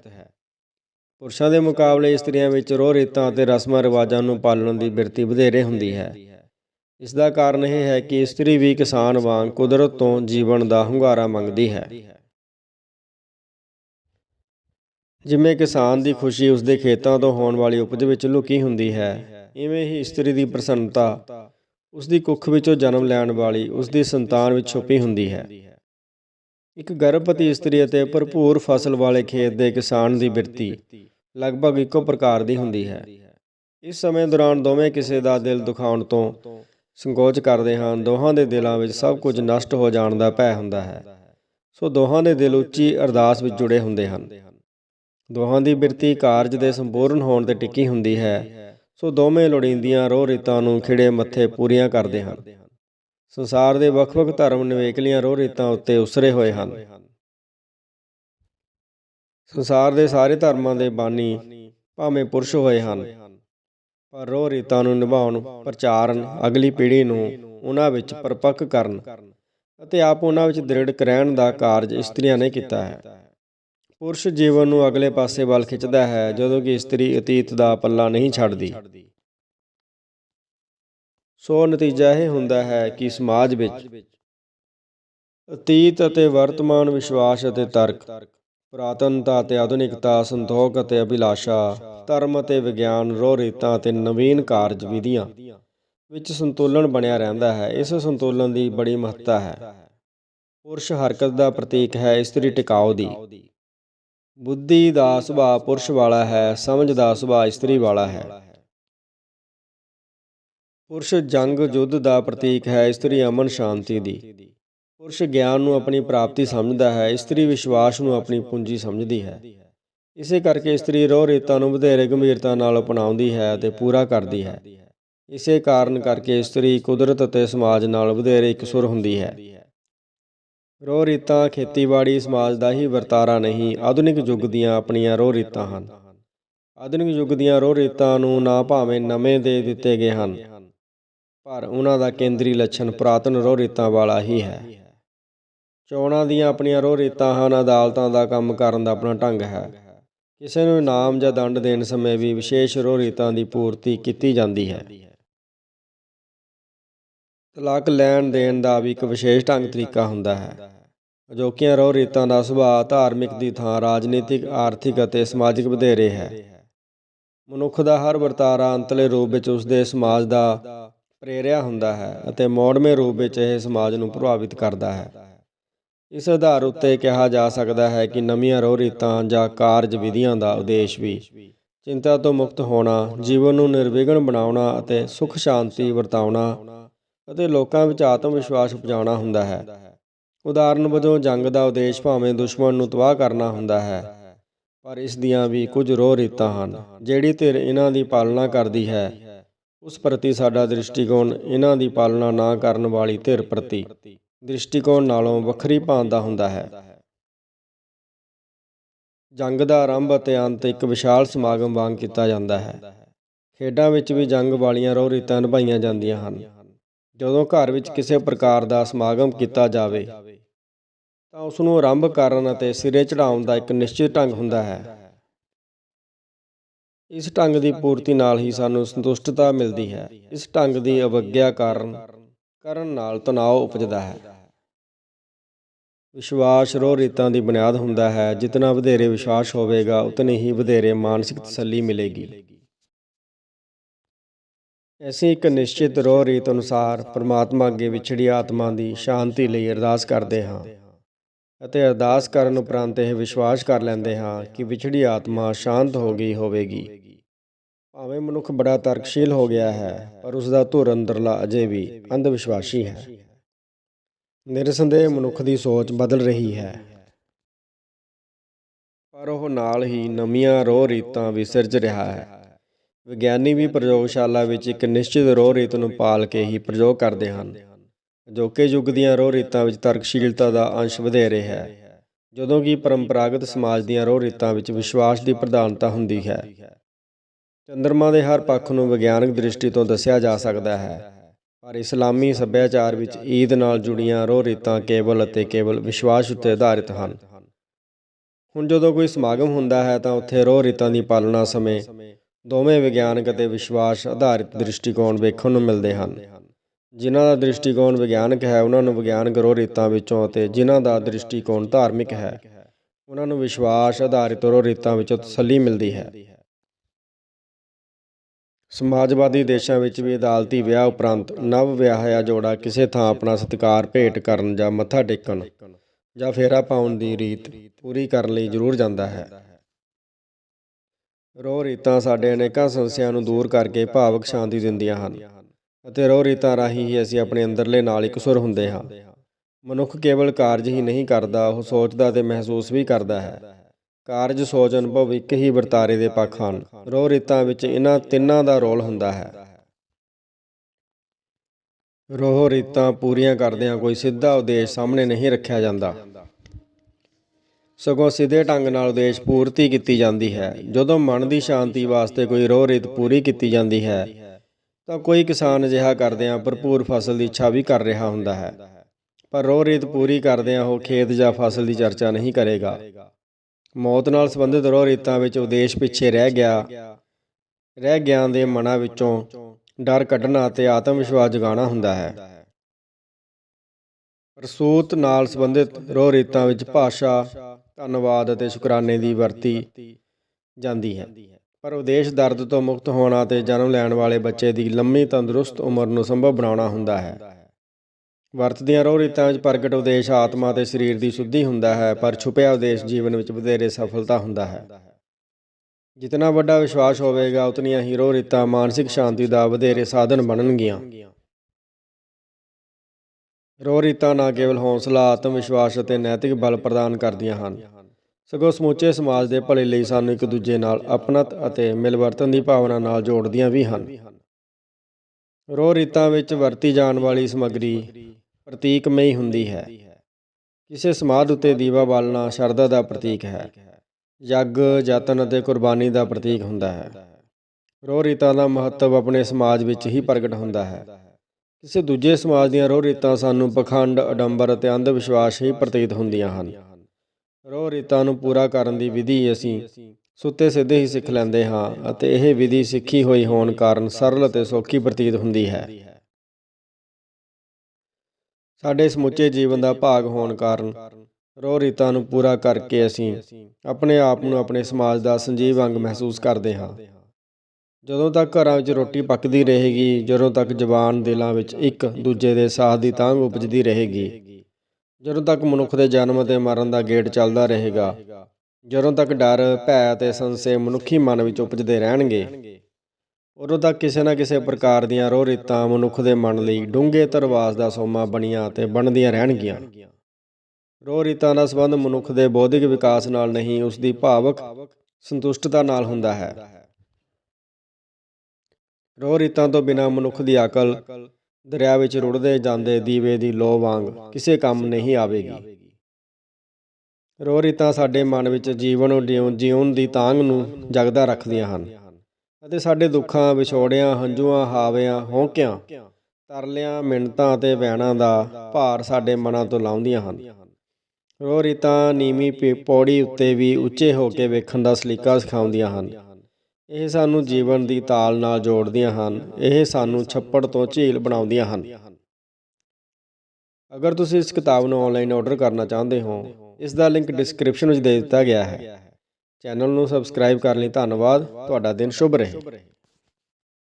ਪੁਰਸ਼ਾਂ ਦੇ ਮੁਕਾਬਲੇ ਇਸਤਰੀਆਂ ਵਿੱਚ ਰੋਹ ਰੀਤਾਂ ਅਤੇ ਰਸਮਾਂ ਰਿਵਾਜਾਂ ਨੂੰ ਪਾਲਣ ਦੀ ਬਿਰਤੀ ਵਧੇਰੇ ਹੁੰਦੀ ਹੈ। ਇਸ ਦਾ ਕਾਰਨ ਇਹ ਹੈ ਕਿ ਇਸਤਰੀ ਵੀ ਕਿਸਾਨ ਵਾਂਗ ਕੁਦਰਤ ਤੋਂ ਜੀਵਨ ਦਾ ਹੁੰਗਾਰਾ ਮੰਗਦੀ ਹੈ। ਜਿਵੇਂ ਕਿਸਾਨ ਦੀ ਖੁਸ਼ੀ ਉਸਦੇ ਖੇਤਾਂ ਤੋਂ ਹੋਣ ਵਾਲੀ ਉਪਜ ਵਿੱਚ ਲੁਕੀ ਹੁੰਦੀ ਹੈ, ਇਵੇਂ ਹੀ ਇਸਤਰੀ ਦੀ ਪ੍ਰਸੰਨਤਾ, ਉਸਦੀ ਕੁੱਖ ਵਿੱਚੋਂ ਜਨਮ ਲੈਣ ਵਾਲੀ ਉਸਦੀ ਸੰਤਾਨ ਵਿੱਚ ਛੁਪੀ ਹੁੰਦੀ ਹੈ। ਇੱਕ ਗਰਭਵਤੀ ਇਸਤਰੀ ਅਤੇ ਭਰਪੂਰ ਫਸਲ ਵਾਲੇ ਖੇਤ ਦੇ ਕਿਸਾਨ ਦੀ ਬਿਰਤੀ ਲਗਭਗ ਇੱਕੋ ਪ੍ਰਕਾਰ ਦੀ ਹੁੰਦੀ ਹੈ। ਇਸ ਸਮੇਂ ਦੌਰਾਨ ਦੋਵੇਂ ਕਿਸੇ ਦਾ ਦਿਲ ਦੁਖਾਉਣ ਤੋਂ ਸੰਕੋਚ ਕਰਦੇ ਹਨ ਦੋਹਾਂ ਦੇ ਦਿਲਾਂ ਵਿੱਚ ਸਭ ਕੁਝ ਨਸ਼ਟ ਹੋ ਜਾਣ ਦਾ ਭੈ ਹੁੰਦਾ ਹੈ। ਸੋ ਦੋਹਾਂ ਦੇ ਦਿਲ ਉੱਚੀ ਅਰਦਾਸ ਵਿੱਚ ਜੁੜੇ ਹੁੰਦੇ ਹਨ। ਦੋਹਾਂ ਦੀ ਬਿਰਤੀ ਕਾਰਜ ਦੇ ਸੰਪੂਰਨ ਹੋਣ ਤੇ ਟਿੱਕੀ ਹੁੰਦੀ ਹੈ। ਸੋ ਦੋਵੇਂ ਲੋੜੀਂਦੀਆਂ ਰੋਹ ਰੀਤਾਂ ਨੂੰ ਖਿੜੇ ਮੱਥੇ ਪੂਰੀਆਂ ਕਰਦੇ ਹਨ। ਸੰਸਾਰ ਦੇ ਵੱਖ-ਵੱਖ ਧਰਮ ਨਿਵੇਕਲੀਆਂ ਰੋਹ ਰੀਤਾਂ ਉੱਤੇ ਉਸਰੇ ਹੋਏ ਹਨ। ਸੰਸਾਰ ਦੇ ਸਾਰੇ ਧਰਮਾਂ ਦੇ ਬਾਨੀ ਭਾਵੇਂ ਪੁਰਸ਼ ਹੋਏ ਹਨ, ਪਰ ਰੋਹ ਰੀਤਾਂ ਨੂੰ ਨਿਭਾਉਣ, ਪ੍ਰਚਾਰਨ ਅਗਲੀ ਪੀੜ੍ਹੀ ਨੂੰ ਉਹਨਾਂ ਵਿੱਚ ਪਰਪੱਕ ਕਰਨ ਅਤੇ ਆਪ ਉਹਨਾਂ ਵਿੱਚ ਦ੍ਰਿੜ ਰਹਿਣ ਦਾ ਕਾਰਜ ਇਸਤਰੀਆਂ ਨੇ ਕੀਤਾ ਹੈ। ਪੁਰਸ਼ ਜੀਵਨ ਨੂੰ ਅਗਲੇ ਪਾਸੇ ਵੱਲ ਖਿੱਚਦਾ ਹੈ, ਜਦੋਂ ਕਿ ਇਸਤਰੀ ਅਤੀਤ ਦਾ ਪੱਲਾ ਨਹੀਂ ਛੱਡਦੀ। ਸੋ ਨਤੀਜਾ ਇਹ ਹੁੰਦਾ ਹੈ ਕਿ ਸਮਾਜ ਵਿੱਚ ਅਤੀਤ ਅਤੇ ਵਰਤਮਾਨ ਵਿਸ਼ਵਾਸ ਅਤੇ ਤਰਕ, ਪੁਰਾਤਨਤਾ ਅਤੇ ਆਧੁਨਿਕਤਾ, ਸੰਤੋਖ ਅਤੇ ਅਭਿਲਾਸ਼ਾ, ਧਰਮ ਅਤੇ ਵਿਗਿਆਨ, ਰੋਹ ਰੀਤਾਂ ਅਤੇ ਨਵੀਨ ਕਾਰਜ ਵਿਧੀਆਂ ਵਿੱਚ ਸੰਤੁਲਨ ਬਣਿਆ ਰਹਿੰਦਾ ਹੈ। ਇਸ ਸੰਤੁਲਨ ਦੀ ਬੜੀ ਮਹੱਤਤਾ ਹੈ। ਪੁਰਸ਼ ਹਰਕਤ ਦਾ ਪ੍ਰਤੀਕ ਹੈ ਇਸਤਰੀ ਟਿਕਾਉ ਦੀ। ਬੁੱਧੀ ਦਾ ਸੁਭਾਅ ਪੁਰਸ਼ ਵਾਲਾ ਹੈ, ਸਮਝ ਦਾ ਸੁਭਾਅ ਇਸਤਰੀ ਵਾਲਾ ਹੈ। ਪੁਰਸ਼ ਜੰਗ ਯੁੱਧ ਦਾ ਪ੍ਰਤੀਕ ਹੈ, ਇਸਤਰੀ ਅਮਨ ਸ਼ਾਂਤੀ ਦੀ। ਪੁਰਸ਼ ਗਿਆਨ ਨੂੰ ਆਪਣੀ ਪ੍ਰਾਪਤੀ ਸਮਝਦਾ ਹੈ, ਇਸਤਰੀ ਵਿਸ਼ਵਾਸ ਨੂੰ ਆਪਣੀ ਪੂੰਜੀ ਸਮਝਦੀ ਹੈ। ਇਸੇ ਕਰਕੇ ਇਸਤਰੀ ਰੋਹ ਰੀਤਾਂ ਨੂੰ ਵਧੇਰੇ ਗੰਭੀਰਤਾ ਨਾਲ ਅਪਣਾਉਂਦੀ ਹੈ ਅਤੇ ਪੂਰਾ ਕਰਦੀ ਹੈ। ਇਸੇ ਕਾਰਨ ਕਰਕੇ ਇਸਤਰੀ ਕੁਦਰਤ ਅਤੇ ਸਮਾਜ ਨਾਲ ਵਧੇਰੇ ਇਕਸੁਰ ਹੁੰਦੀ ਹੈ। ਰੋਹ ਰੀਤਾਂ ਖੇਤੀਬਾੜੀ ਸਮਾਜ ਦਾ ਹੀ ਵਰਤਾਰਾ ਨਹੀਂ। ਆਧੁਨਿਕ ਯੁੱਗ ਦੀਆਂ ਆਪਣੀਆਂ ਰੋਹ ਰੀਤਾਂ ਹਨ। ਆਧੁਨਿਕ ਯੁੱਗ ਦੀਆਂ ਰੋਹ ਰੀਤਾਂ ਨੂੰ ਨਾ ਭਾਵੇਂ ਨਵੇਂ ਦੇ ਦਿੱਤੇ ਗਏ ਹਨ, ਪਰ ਉਹਨਾਂ ਦਾ ਕੇਂਦਰੀ ਲੱਛਣ ਪੁਰਾਤਨ ਰੋਹ ਰੀਤਾਂ ਵਾਲਾ ਹੀ ਹੈ। ਚੋਣਾਂ ਦੀਆਂ ਆਪਣੀਆਂ ਰੋਹ ਰੀਤਾਂ ਹਨ, ਅਦਾਲਤਾਂ ਦਾ ਕੰਮ ਕਰਨ ਦਾ ਆਪਣਾ ਢੰਗ ਹੈ। ਕਿਸੇ ਨੂੰ ਇਨਾਮ ਜਾਂ ਦੰਡ ਦੇਣ ਸਮੇਂ ਵੀ ਵਿਸ਼ੇਸ਼ ਰੋਹ ਰੀਤਾਂ ਦੀ ਪੂਰਤੀ ਕੀਤੀ ਜਾਂਦੀ ਹੈ। ਤਲਾਕ ਲੈਣ ਦੇਣ ਦਾ ਵੀ ਇੱਕ ਵਿਸ਼ੇਸ਼ ਢੰਗ ਤਰੀਕਾ ਹੁੰਦਾ ਹੈ। ਅਜੋਕੀਆਂ ਰੋਹ ਰੀਤਾਂ ਦਾ ਸੁਭਾਅ ਧਾਰਮਿਕ ਦੀ ਥਾਂ ਰਾਜਨੀਤਿਕ, ਆਰਥਿਕ ਅਤੇ ਸਮਾਜਿਕ ਵਧੇਰੇ ਹੈ। ਮਨੁੱਖ ਦਾ ਹਰ ਵਰਤਾਰਾ ਅੰਤਲੇ ਰੂਪ ਵਿੱਚ ਉਸਦੇ ਸਮਾਜ ਦਾ ਪ੍ਰੇਰਿਆ ਹੁੰਦਾ ਹੈ ਅਤੇ ਮੋੜਵੇਂ ਰੂਪ ਵਿੱਚ ਇਹ ਸਮਾਜ ਨੂੰ ਪ੍ਰਭਾਵਿਤ ਕਰਦਾ ਹੈ। ਇਸ ਆਧਾਰ ਉੱਤੇ ਕਿਹਾ ਜਾ ਸਕਦਾ ਹੈ ਕਿ ਨਵੀਆਂ ਰੋਹ ਰੀਤਾਂ ਜਾਂ ਕਾਰਜ ਵਿਧੀਆਂ ਦਾ ਉਦੇਸ਼ ਵੀ ਚਿੰਤਾ ਤੋਂ ਮੁਕਤ ਹੋਣਾ, ਜੀਵਨ ਨੂੰ ਨਿਰਵਿਘਨ ਬਣਾਉਣਾ ਅਤੇ ਸੁਖ ਸ਼ਾਂਤੀ ਵਰਤਾਉਣਾ ਅਤੇ ਲੋਕਾਂ ਵਿੱਚ ਆਤਮ ਵਿਸ਼ਵਾਸ ਉਪਜਾਉਣਾ ਹੁੰਦਾ ਹੈ। ਉਦਾਹਰਨ ਵਜੋਂ, ਜੰਗ ਦਾ ਉਦੇਸ਼ ਭਾਵੇਂ ਦੁਸ਼ਮਣ ਨੂੰ ਤਬਾਹ ਕਰਨਾ ਹੁੰਦਾ ਹੈ, ਪਰ ਇਸ ਦੀਆਂ ਵੀ ਕੁਝ ਰੋਹ ਰੀਤਾਂ ਹਨ, ਜਿਹੜੀ ਧਿਰ ਇਹਨਾਂ ਦੀ ਪਾਲਣਾ ਕਰਦੀ ਹੈ। ਉਸ ਪ੍ਰਤੀ ਸਾਡਾ ਦ੍ਰਿਸ਼ਟੀਕੋਣ ਇਹਨਾਂ ਦੀ ਪਾਲਣਾ ਨਾ ਕਰਨ ਵਾਲੀ ਧਿਰ ਪ੍ਰਤੀ ਦ੍ਰਿਸ਼ਟੀਕੋਣ ਨਾਲੋਂ ਵੱਖਰੀ ਭਾਂਤ ਦਾ ਹੁੰਦਾ ਹੈ। ਜੰਗ ਦਾ ਆਰੰਭ ਅਤੇ ਅੰਤ ਇੱਕ ਵਿਸ਼ਾਲ ਸਮਾਗਮ ਵਾਂਗ ਕੀਤਾ ਜਾਂਦਾ ਹੈ। ਖੇਡਾਂ ਵਿੱਚ ਵੀ ਜੰਗ ਵਾਲੀਆਂ ਰੋਹ ਰੀਤਾਂ ਨਿਭਾਈਆਂ ਜਾਂਦੀਆਂ ਹਨ। ਜਦੋਂ ਘਰ ਵਿੱਚ ਕਿਸੇ ਪ੍ਰਕਾਰ ਦਾ ਸਮਾਗਮ ਕੀਤਾ ਜਾਵੇ ਤਾਂ ਉਸ ਨੂੰ ਆਰੰਭ ਕਰਨ ਅਤੇ ਸਿਰੇ ਚੜਾਉਣ ਦਾ ਇੱਕ ਨਿਸ਼ਚਿਤ ਢੰਗ ਹੁੰਦਾ ਹੈ। ਇਸ ਢੰਗ ਦੀ ਪੂਰਤੀ ਨਾਲ ਹੀ ਸਾਨੂੰ ਸੰਤੁਸ਼ਟਤਾ ਮਿਲਦੀ ਹੈ। ਇਸ ਢੰਗ ਦੀ ਅਵਗਿਆ ਕਾਰਨ ਕਰਨ ਨਾਲ ਤਣਾਅ ਉਪਜਦਾ ਹੈ। ਵਿਸ਼ਵਾਸ ਰੋਹ ਰੀਤਾਂ ਦੀ ਬੁਨਿਆਦ ਹੁੰਦਾ ਹੈ। ਜਿਤਨਾ ਵਧੇਰੇ ਵਿਸ਼ਵਾਸ ਹੋਵੇਗਾ ਉਤਨੀ ਹੀ ਵਧੇਰੇ ਮਾਨਸਿਕ ਤਸੱਲੀ ਮਿਲੇਗੀ। ਅਸੀਂ ਇੱਕ ਨਿਸ਼ਚਿਤ ਰੋਹ ਰੀਤ ਅਨੁਸਾਰ ਪ੍ਰਮਾਤਮਾ ਅੱਗੇ ਵਿਛੜੀ ਆਤਮਾ ਦੀ ਸ਼ਾਂਤੀ ਲਈ ਅਰਦਾਸ ਕਰਦੇ ਹਾਂ ਅਤੇ ਅਰਦਾਸ ਕਰਨ ਉਪਰੰਤ ਇਹ ਵਿਸ਼ਵਾਸ ਕਰ ਲੈਂਦੇ ਹਾਂ ਕਿ ਵਿਛੜੀ ਆਤਮਾ ਸ਼ਾਂਤ ਹੋ ਗਈ ਹੋਵੇਗੀ। ਭਾਵੇਂ ਮਨੁੱਖ ਬੜਾ ਤਰਕਸ਼ੀਲ ਹੋ ਗਿਆ ਹੈ, ਪਰ ਉਸ ਦਾ ਧੁਰ ਅੰਦਰਲਾ ਅਜੇ ਵੀ ਅੰਧ ਵਿਸ਼ਵਾਸੀ ਹੈ। ਨਿਰਸੰਦੇਹ ਮਨੁੱਖ ਦੀ ਸੋਚ ਬਦਲ ਰਹੀ ਹੈ। ਪਰ ਉਹ ਨਾਲ ਹੀ ਨਵੀਆਂ ਰੋਹ ਰੀਤਾਂ ਵੀ ਸਿਰਜ ਰਿਹਾ ਹੈ। ਵਿਗਿਆਨੀ ਵੀ ਪ੍ਰਯੋਗਸ਼ਾਲਾ ਵਿੱਚ ਇੱਕ ਨਿਸ਼ਚਿਤ ਰੋਹ ਰੀਤ ਨੂੰ ਪਾਲ ਕੇ ਹੀ ਪ੍ਰਯੋਗ ਕਰਦੇ ਹਨ ਅਜੋਕੇ ਯੁੱਗ ਦੀਆਂ ਰੋਹ ਰੀਤਾਂ ਵਿੱਚ ਤਰਕਸ਼ੀਲਤਾ ਦਾ ਅੰਸ਼ ਵਧੇਰੇ ਹੈ, ਜਦੋਂ ਕਿ ਪਰੰਪਰਾਗਤ ਸਮਾਜ ਦੀਆਂ ਰੋਹ ਰੀਤਾਂ ਵਿੱਚ ਵਿਸ਼ਵਾਸ ਦੀ ਪ੍ਰਧਾਨਤਾ ਹੁੰਦੀ ਹੈ। ਚੰਦਰਮਾ ਦੇ ਹਰ ਪੱਖ ਨੂੰ ਵਿਗਿਆਨਕ ਦ੍ਰਿਸ਼ਟੀ ਤੋਂ ਦੱਸਿਆ ਜਾ ਸਕਦਾ ਹੈ, ਪਰ ਇਸਲਾਮੀ ਸੱਭਿਆਚਾਰ ਵਿੱਚ ਈਦ ਨਾਲ ਜੁੜੀਆਂ ਰੋਹ ਰੀਤਾਂ ਕੇਵਲ ਅਤੇ ਕੇਵਲ ਵਿਸ਼ਵਾਸ ਉੱਤੇ ਆਧਾਰਿਤ ਹਨ। ਹੁਣ ਜਦੋਂ ਕੋਈ ਸਮਾਗਮ ਹੁੰਦਾ ਹੈ ਤਾਂ ਉੱਥੇ ਰੋਹ ਰੀਤਾਂ ਦੀ ਪਾਲਣਾ ਸਮੇਂ ਦੋਵੇਂ ਵਿਗਿਆਨਕ ਅਤੇ ਵਿਸ਼ਵਾਸ ਆਧਾਰਿਤ ਦ੍ਰਿਸ਼ਟੀਕੋਣ ਵੇਖਣ ਨੂੰ ਮਿਲਦੇ ਹਨ। ਜਿਨ੍ਹਾਂ ਦਾ ਦ੍ਰਿਸ਼ਟੀਕੋਣ ਵਿਗਿਆਨਕ ਹੈ, ਉਹਨਾਂ ਨੂੰ ਵਿਗਿਆਨਕ ਰੋਹ ਰੀਤਾਂ ਵਿੱਚੋਂ ਅਤੇ ਜਿਨ੍ਹਾਂ ਦਾ ਦ੍ਰਿਸ਼ਟੀਕੋਣ ਧਾਰਮਿਕ ਹੈ, ਉਹਨਾਂ ਨੂੰ ਵਿਸ਼ਵਾਸ ਆਧਾਰਿਤ ਰੋਹ ਰੀਤਾਂ ਵਿੱਚੋਂ ਤਸੱਲੀ ਮਿਲਦੀ ਹੈ। ਸਮਾਜਵਾਦੀ ਦੇਸ਼ਾਂ ਵਿੱਚ ਵੀ ਅਦਾਲਤੀ ਵਿਆਹ ਉਪਰੰਤ ਨਵ ਵਿਆਹਿਆ ਜੋੜਾ ਕਿਸੇ ਥਾਂ ਆਪਣਾ ਸਤਿਕਾਰ ਭੇਟ ਕਰਨ ਜਾਂ ਮੱਥਾ ਟੇਕਣ ਜਾਂ ਫੇਰਾ ਪਾਉਣ ਦੀ ਰੀਤ ਪੂਰੀ ਕਰਨ ਲਈ ਜ਼ਰੂਰ ਜਾਂਦਾ ਹੈ। ਰੋਹ ਰੀਤਾਂ ਸਾਡੇ ਅਨੇਕਾਂ ਸਮੱਸਿਆਵਾਂ ਨੂੰ ਦੂਰ ਕਰਕੇ ਭਾਵਕ ਸ਼ਾਂਤੀ ਦਿੰਦੀਆਂ ਹਨ ਅਤੇ ਰੋਹ ਰੀਤਾਂ ਰਾਹੀਂ ਹੀ ਅਸੀਂ ਆਪਣੇ ਅੰਦਰਲੇ ਨਾਲ ਇਕਸੁਰ ਹੁੰਦੇ ਹਾਂ। ਮਨੁੱਖ ਕੇਵਲ ਕਾਰਜ ਹੀ ਨਹੀਂ ਕਰਦਾ, ਉਹ ਸੋਚਦਾ ਤੇ ਮਹਿਸੂਸ ਵੀ ਕਰਦਾ ਹੈ। ਕਾਰਜ, ਸੋਚ, ਅਨੁਭਵ ਇੱਕ ਹੀ ਵਰਤਾਰੇ ਦੇ ਪੱਖ ਹਨ। ਰੋਹ ਰੀਤਾਂ ਵਿੱਚ ਇਹਨਾਂ ਤਿੰਨਾਂ ਦਾ ਰੋਲ ਹੁੰਦਾ ਹੈ। ਰੋਹ ਰੀਤਾਂ ਪੂਰੀਆਂ ਕਰਦਿਆਂ ਕੋਈ ਸਿੱਧਾ ਉਦੇਸ਼ ਸਾਹਮਣੇ ਨਹੀਂ ਰੱਖਿਆ ਜਾਂਦਾ। ਸਗੋਂ ਸਿੱਧੇ ਢੰਗ ਨਾਲ ਉਦੇਸ਼ ਪੂਰਤੀ ਕੀਤੀ ਜਾਂਦੀ ਹੈ। ਜਦੋਂ ਮਨ ਦੀ ਸ਼ਾਂਤੀ ਵਾਸਤੇ ਕੋਈ ਰੋਹ ਰੀਤ ਪੂਰੀ ਕੀਤੀ ਜਾਂਦੀ ਹੈ, ਤਾਂ ਕੋਈ ਕਿਸਾਨ ਅਜਿਹਾ ਕਰਦਿਆਂ ਭਰਪੂਰ ਫਸਲ ਦੀ ਇੱਛਾ ਵੀ ਕਰ ਰਿਹਾ ਹੁੰਦਾ ਹੈ। ਪਰ ਰੋਹ ਰੀਤ ਪੂਰੀ ਕਰਦਿਆਂ ਉਹ ਖੇਤ ਜਾਂ ਫਸਲ ਦੀ ਚਰਚਾ ਨਹੀਂ ਕਰੇਗਾ। ਮੌਤ ਨਾਲ ਸੰਬੰਧਿਤ ਰੋਹ ਰੀਤਾਂ ਵਿੱਚ ਉਦੇਸ਼ ਪਿੱਛੇ ਰਹਿ ਗਿਆ ਰਹਿ ਗਿਆ ਦੇ ਮਨਾਂ ਵਿੱਚੋਂ ਡਰ ਕੱਢਣਾ ਅਤੇ ਆਤਮ ਵਿਸ਼ਵਾਸ ਜਗਾਉਣਾ ਹੁੰਦਾ ਹੈ। ਰਸੂਤ ਨਾਲ ਸੰਬੰਧਿਤ ਰੋਹ ਰੀਤਾਂ ਵਿੱਚ ਭਾਸ਼ਾ ਧੰਨਵਾਦ ਅਤੇ ਸ਼ੁਕਰਾਨੇ ਦੀ ਵਰਤੀ ਜਾਂਦੀ ਹੈ। ਪਰ ਉਦੇਸ਼ ਦਰਦ ਤੋਂ ਮੁਕਤ ਹੋਣਾ ਤੇ ਜਨਮ ਲੈਣ ਵਾਲੇ ਬੱਚੇ ਦੀ ਲੰਮੀ ਤੰਦਰੁਸਤ ਉਮਰ ਨੂੰ ਸੰਭਵ ਬਣਾਉਣਾ ਹੁੰਦਾ ਹੈ। ਵਰਤਦੀਆਂ ਰੋਹ ਰੀਤਾਂ ਵਿੱਚ ਪ੍ਰਗਟ ਉਦੇਸ਼ ਆਤਮਾ ਤੇ ਸਰੀਰ ਦੀ ਸ਼ੁੱਧੀ ਹੁੰਦਾ ਹੈ, ਪਰ ਛੁਪਿਆ ਉਦੇਸ਼ ਜੀਵਨ ਵਿੱਚ ਵਧੇਰੇ ਸਫਲਤਾ ਹੁੰਦਾ ਹੈ। ਜਿਤਨਾ ਵੱਡਾ ਵਿਸ਼ਵਾਸ ਹੋਵੇਗਾ, ਉਤਨੀਆਂ ਹੀ ਰੋਹ ਰੀਤਾਂ, ਮਾਨਸਿਕ ਸ਼ਾਂਤੀ ਦਾ ਵਧੇਰੇ ਸਾਧਨ ਬਣਨਗੀਆਂ। ਰੋਹ ਰੀਤਾਂ ਨਾ ਕੇਵਲ ਹੌਸਲਾ ਆਤਮ ਵਿਸ਼ਵਾਸ ਅਤੇ ਨੈਤਿਕ ਬਲ ਪ੍ਰਦਾਨ ਕਰਦੀਆਂ ਹਨ। ਸਗੋਂ ਸਮੁੱਚੇ ਸਮਾਜ ਦੇ ਭਲੇ ਲਈ ਸਾਨੂੰ ਇੱਕ ਦੂਜੇ ਨਾਲ ਆਪਣਤ ਅਤੇ ਮਿਲਵਰਤਨ ਦੀ ਭਾਵਨਾ ਨਾਲ ਜੋੜਦੀਆਂ ਵੀ ਹਨ। ਰੋਹ ਰੀਤਾਂ ਵਿੱਚ ਵਰਤੀ ਜਾਣ ਵਾਲੀ ਸਮੱਗਰੀ ਪ੍ਰਤੀਕਮਈ ਹੁੰਦੀ ਹੈ। ਕਿਸੇ ਸਮਾਧ ਉੱਤੇ ਦੀਵਾ ਬਾਲਣਾ ਸ਼ਰਧਾ ਦਾ ਪ੍ਰਤੀਕ ਹੈ। ਯੱਗ ਯਤਨ ਅਤੇ ਕੁਰਬਾਨੀ ਦਾ ਪ੍ਰਤੀਕ ਹੁੰਦਾ ਹੈ। ਰੋਹ ਰੀਤਾਂ ਦਾ ਮਹੱਤਵ ਆਪਣੇ ਸਮਾਜ ਵਿੱਚ ਹੀ ਪ੍ਰਗਟ ਹੁੰਦਾ ਹੈ। ਕਿਸੇ ਦੂਜੇ ਸਮਾਜ ਦੀਆਂ ਰੋਹ ਰੀਤਾਂ ਸਾਨੂੰ ਪਖੰਡ, ਅਡੰਬਰ ਅਤੇ ਅੰਧ ਵਿਸ਼ਵਾਸ ਹੀ ਪ੍ਰਤੀਤ ਹੁੰਦੀਆਂ ਹਨ। ਰੋਹ ਰੀਤਾਂ ਨੂੰ ਪੂਰਾ ਕਰਨ ਦੀ ਵਿਧੀ ਅਸੀਂ ਸੁੱਤੇ ਸਿੱਧੇ ਹੀ ਸਿੱਖ ਲੈਂਦੇ ਹਾਂ ਅਤੇ ਇਹ ਵਿਧੀ ਸਿੱਖੀ ਹੋਈ ਹੋਣ ਕਾਰਨ ਸਰਲ ਅਤੇ ਸੌਖੀ ਪ੍ਰਤੀਤ ਹੁੰਦੀ ਹੈ। ਸਾਡੇ ਸਮੁੱਚੇ ਜੀਵਨ ਦਾ ਭਾਗ ਹੋਣ ਕਾਰਨ ਰੋਹ ਰੀਤਾਂ ਨੂੰ ਪੂਰਾ ਕਰਕੇ ਅਸੀਂ ਆਪਣੇ ਆਪ ਨੂੰ ਆਪਣੇ ਸਮਾਜ ਦਾ ਸੰਜੀਵ ਅੰਗ ਮਹਿਸੂਸ ਕਰਦੇ ਹਾਂ। ਜਦੋਂ ਤੱਕ ਘਰਾਂ ਵਿੱਚ ਰੋਟੀ ਪੱਕਦੀ ਰਹੇਗੀ, ਜਦੋਂ ਤੱਕ ਜ਼ਬਾਨ ਦਿਲਾਂ ਵਿੱਚ ਇੱਕ ਦੂਜੇ ਦੇ ਸਾਥ ਦੀ ਤਾਂਘ ਉਪਜਦੀ ਰਹੇਗੀ। ਜਦੋਂ ਤੱਕ ਮਨੁੱਖ ਦੇ ਜਨਮ ਅਤੇ ਮਰਨ ਦਾ ਗੇਟ ਚੱਲਦਾ ਰਹੇਗਾ, ਜਦੋਂ ਤੱਕ ਡਰ, ਭੈ ਅਤੇ ਸੰਸ਼ੇ ਮਨੁੱਖੀ ਮਨ ਵਿੱਚ ਉਪਜਦੇ ਰਹਿਣਗੇ, ਉਦੋਂ ਤੱਕ ਕਿਸੇ ਨਾ ਕਿਸੇ ਪ੍ਰਕਾਰ ਦੀਆਂ ਰੋਹ ਰੀਤਾਂ ਮਨੁੱਖ ਦੇ ਮਨ ਲਈ ਡੂੰਘੇ ਤਰਵਾਸ ਦਾ ਸੋਮਾ ਬਣੀਆਂ ਤੇ ਬਣਦੀਆਂ ਰਹਿਣਗੀਆਂ। ਰੋਹ ਰੀਤਾਂ ਦਾ ਸੰਬੰਧ ਮਨੁੱਖ ਦੇ ਬੌਧਿਕ ਵਿਕਾਸ ਨਾਲ ਨਹੀਂ, ਉਸ ਦੀ ਭਾਵਕ ਸੰਤੁਸ਼ਟਤਾ ਨਾਲ ਹੁੰਦਾ ਹੈ। ਰੋਹ ਰੀਤਾਂ ਤੋਂ ਬਿਨਾਂ ਮਨੁੱਖ ਦੀ ਅਕਲ ਦਰਿਆ ਵਿੱਚ ਰੁੜਦੇ ਜਾਂਦੇ ਦੀਵੇ ਦੀ ਲੋ ਵਾਂਗ ਕਿਸੇ ਕੰਮ ਨਹੀਂ ਆਵੇਗੀ। ਰੋਹ ਰੀਤਾਂ ਸਾਡੇ ਮਨ ਵਿੱਚ ਜੀਵਨ ਜਿਉਣ ਜਿਉਣ ਦੀ ਤਾਂਗ ਨੂੰ ਜਗਦਾ ਰੱਖਦੀਆਂ ਹਨ ਅਤੇ ਸਾਡੇ ਦੁੱਖਾਂ, ਵਿਛੋੜਿਆਂ, ਹੰਝੂਆਂ, ਹਾਵਿਆਂ, ਹੌਂਕਿਆਂ, ਤਰਲਿਆਂ, ਮਿੰਨਤਾਂ ਅਤੇ ਵੈਣਾ ਦਾ ਭਾਰ ਸਾਡੇ ਮਨਾਂ ਤੋਂ ਲਾਉਂਦੀਆਂ ਹਨ। ਰੋਹ ਰੀਤਾਂ ਨੀਵੀਂ ਪੌੜੀ ਉੱਤੇ ਵੀ ਉੱਚੇ ਹੋ ਕੇ ਵੇਖਣ ਦਾ ਸਲੀਕਾ ਸਿਖਾਉਂਦੀਆਂ ਹਨ। ਇਹ ਸਾਨੂੰ ਜੀਵਨ ਦੀ ਤਾਲ ਨਾਲ ਜੋੜਦੀਆਂ ਹਨ। ਇਹ ਸਾਨੂੰ ਛੱਪੜ ਤੋਂ ਝੀਲ ਬਣਾਉਂਦੀਆਂ ਹਨ। ਅਗਰ ਤੁਸੀਂ ਇਸ ਕਿਤਾਬ ਨੂੰ ਆਨਲਾਈਨ ਆਰਡਰ ਕਰਨਾ ਚਾਹੁੰਦੇ ਹੋ, ਇਸ ਦਾ ਲਿੰਕ ਡਿਸਕ੍ਰਿਪਸ਼ਨ ਵਿੱਚ ਦੇ ਦਿੱਤਾ ਗਿਆ ਹੈ। ਚੈਨਲ ਨੂੰ ਸਬਸਕ੍ਰਾਈਬ ਕਰਨ ਲਈ ਧੰਨਵਾਦ। ਤੁਹਾਡਾ ਦਿਨ ਸ਼ੁਭ ਰਹੇ।